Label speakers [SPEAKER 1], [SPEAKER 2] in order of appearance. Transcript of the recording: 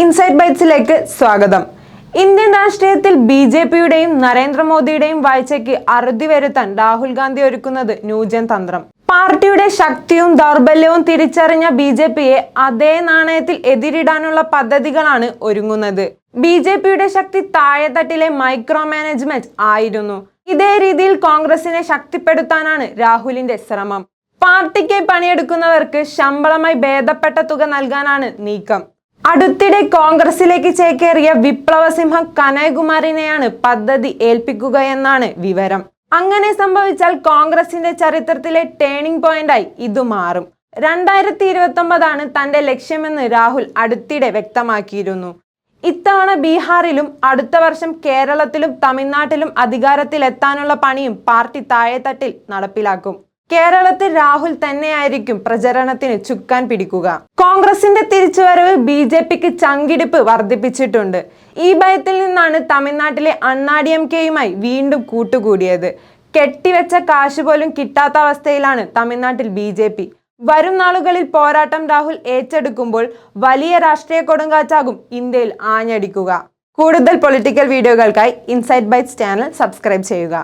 [SPEAKER 1] Inside ബൈറ്റ്സിലേക്ക് സ്വാഗതം. Indian രാഷ്ട്രീയത്തിൽ B J പിയുടെയും നരേന്ദ്രമോദിയുടെയും വാഴ്ചയ്ക്ക് അറുതി വരുത്താൻ രാഹുൽ ഗാന്ധി ഒരുക്കുന്നത് ന്യൂജൻ തന്ത്രം. പാർട്ടിയുടെ ശക്തിയും ദൗർബല്യവും തിരിച്ചറിഞ്ഞ ബി ജെ പിയെ അതേ നാണയത്തിൽ എതിരിടാനുള്ള പദ്ധതികളാണ് ഒരുങ്ങുന്നത്. ബി ജെ പിയുടെ ശക്തി താഴെത്തട്ടിലെ മൈക്രോ മാനേജ്മെന്റ് ആയിരുന്നു. ഇതേ രീതിയിൽ കോൺഗ്രസിനെ ശക്തിപ്പെടുത്താനാണ് രാഹുലിന്റെ ശ്രമം. പാർട്ടിക്ക് പണിയെടുക്കുന്നവർക്ക് ശമ്പളമായി ഭേദപ്പെട്ട തുക നൽകാനാണ് നീക്കം. അടുത്തിടെ കോൺഗ്രസിലേക്ക് ചേക്കേറിയ വിപ്ലവസിംഹം കനയകുമാറിനെയാണ് പദ്ധതി ഏൽപ്പിക്കുകയെന്നാണ് വിവരം. അങ്ങനെ സംഭവിച്ചാൽ കോൺഗ്രസിന്റെ ചരിത്രത്തിലെ ടേണിംഗ് പോയിന്റായി ഇത് മാറും. രണ്ടായിരത്തി ഇരുപത്തി ഒമ്പതാണ് തന്റെ ലക്ഷ്യമെന്ന് രാഹുൽ അടുത്തിടെ വ്യക്തമാക്കിയിരുന്നു. ഇത്തവണ ബീഹാറിലും അടുത്ത വർഷം കേരളത്തിലും തമിഴ്നാട്ടിലും അധികാരത്തിലെത്താനുള്ള പണിയും പാർട്ടി താഴെത്തട്ടിൽ നടപ്പിലാക്കും. കേരളത്തിൽ രാഹുൽ തന്നെയായിരിക്കും പ്രചരണത്തിന് ചുക്കാൻ പിടിക്കുക. കോൺഗ്രസിന്റെ തിരിച്ചുവരവ് ബി ജെ പിക്ക് ചങ്കിടിപ്പ് വർദ്ധിപ്പിച്ചിട്ടുണ്ട്. ഈ ഭയത്തിൽ നിന്നാണ് തമിഴ്നാട്ടിലെ അണ്ണാഡി എം കെയുമായി വീണ്ടും കൂട്ടുകൂടിയത്. കെട്ടിവെച്ച കാശ് പോലും കിട്ടാത്ത അവസ്ഥയിലാണ് തമിഴ്നാട്ടിൽ ബി ജെ പി. വരും നാളുകളിൽ പോരാട്ടം രാഹുൽ ഏറ്റെടുക്കുമ്പോൾ വലിയ രാഷ്ട്രീയ കൊടുങ്കാറ്റാകും ഇന്ത്യയിൽ ആഞ്ഞടിക്കുക. കൂടുതൽ പൊളിറ്റിക്കൽ വീഡിയോകൾക്കായി ഇൻസൈറ്റ് ബൈറ്റ്സ് ചാനൽ സബ്സ്ക്രൈബ് ചെയ്യുക.